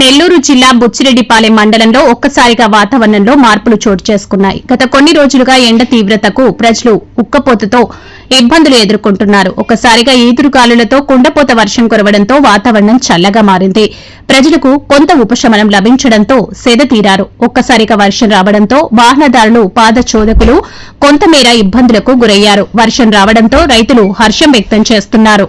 నెల్లూరు జిల్లా బుచ్చిరెడ్డిపాలెం మండలంలో ఒక్కసారిగా వాతావరణంలో మార్పులు చోటు చేసుకున్నాయి. గత కొన్ని రోజులుగా ఎండ తీవ్రతకు ప్రజలు ఉక్కపోతతో ఇబ్బందులు ఎదుర్కొంటున్నారు. ఒక్కసారిగా ఈదురుగాలులతో కుండపోత వర్షం కురవడంతో వాతావరణం చల్లగా మారింది. ప్రజలకు కొంత ఉపశమనం లభించడంతో సెద తీరారు. ఒక్కసారిగా వర్షం రావడంతో వాహనదారులు పాదచోదకులు కొంతమేర ఇబ్బందులకు గురయ్యారు. వర్షం రావడంతో రైతులు హర్షం వ్యక్తం చేస్తున్నారు.